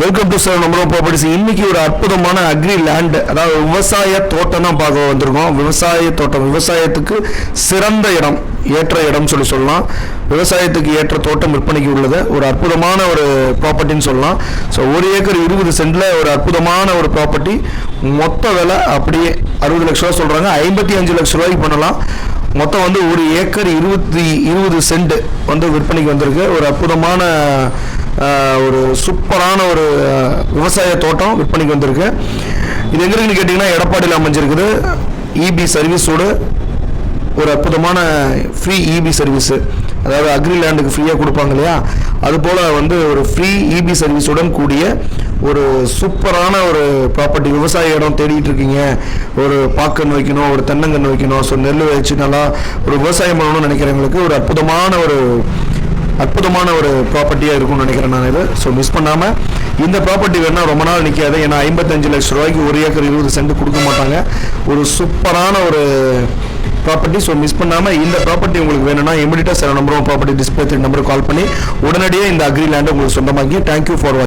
Welcome to sir நம்ம properties இன்னைக்கு ஒரு அற்புதமான அக்ரி லேண்ட் அதாவது விவசாய தோட்டம் தான் பார்க்க வந்திருக்கோம். விவசாய தோட்டம் விவசாயத்துக்கு சிறந்த இடம் ஏற்ற இடம் சொல்லி சொல்லலாம். விவசாயத்துக்கு ஏற்ற தோட்டம் விற்பனைக்கு உள்ளது. ஒரு அற்புதமான ஒரு ப்ராப்பர்ட்டின்னு சொல்லலாம். ஸோ ஒரு ஏக்கர் இருபது சென்ட்ல ஒரு அற்புதமான ஒரு ப்ராப்பர்ட்டி மொத்த விலை அப்படியே அறுபது லட்ச ரூபா சொல்கிறாங்க ஐம்பத்தி அஞ்சு லட்ச ரூபாய்க்கு பண்ணலாம். மொத்தம் வந்து ஒரு ஏக்கர் இருபத்தி இருபது சென்ட் வந்து விற்பனைக்கு வந்திருக்கு. ஒரு அற்புதமான ஒரு சூப்பரான ஒரு விவசாய தோட்டம் விற்பனைக்கு வந்திருக்கு. இது எங்க இருக்குன்னு கேட்டிங்கன்னா எடப்பாடியில் அமைஞ்சிருக்குது. இபி சர்வீஸோடு ஒரு அற்புதமான ஃப்ரீ இபி சர்வீஸு அதாவது அக்ரி லேண்டுக்கு ஃப்ரீயாக கொடுப்பாங்க இல்லையா? அதுபோல் வந்து ஒரு ஃப்ரீ இபி சர்வீஸுடன் கூடிய ஒரு சூப்பரான ஒரு ப்ராப்பர்ட்டி விவசாய இடம் தேடிட்டு இருக்கீங்க. ஒரு பாக்கன் வைக்கணும் ஒரு தென்னங்கன்று வைக்கணும். ஸோ நெல் வச்சு நல்லா ஒரு விவசாயம் பண்ணணும்னு நினைக்கிறவங்களுக்கு ஒரு அற்புதமான ஒரு அற்புதமான ஒரு ப்ராப்பர்ட்டியாக இருக்கும்னு நினைக்கிறேன் நான் இது. ஸோ மிஸ் பண்ணாமல் இந்த ப்ராப்பர்ட்டி வேணால் ரொம்ப நாள் நிற்காது ஏன்னா ஐம்பத்தஞ்சு லட்ச ரூபாய்க்கு ஒரு ஏக்கர் இருபது சென்ட் கொடுக்க மாட்டாங்க. ஒரு சூப்பரான ஒரு ப்ராப்பர்ட்டி ஸோ மிஸ் பண்ணாமல் இந்த ப்ராப்பர்ட்டி உங்களுக்கு வேணும்னா இமீடியட்டாக சில நம்பரும் ப்ராப்பர்ட்டி டிஸ்பிளே நம்பருக்கு கால் பண்ணி உடனடியே இந்த அக்ரி லேண்டை உங்களுக்கு சொந்தமாக்கி தேங்க்யூ ஃபார்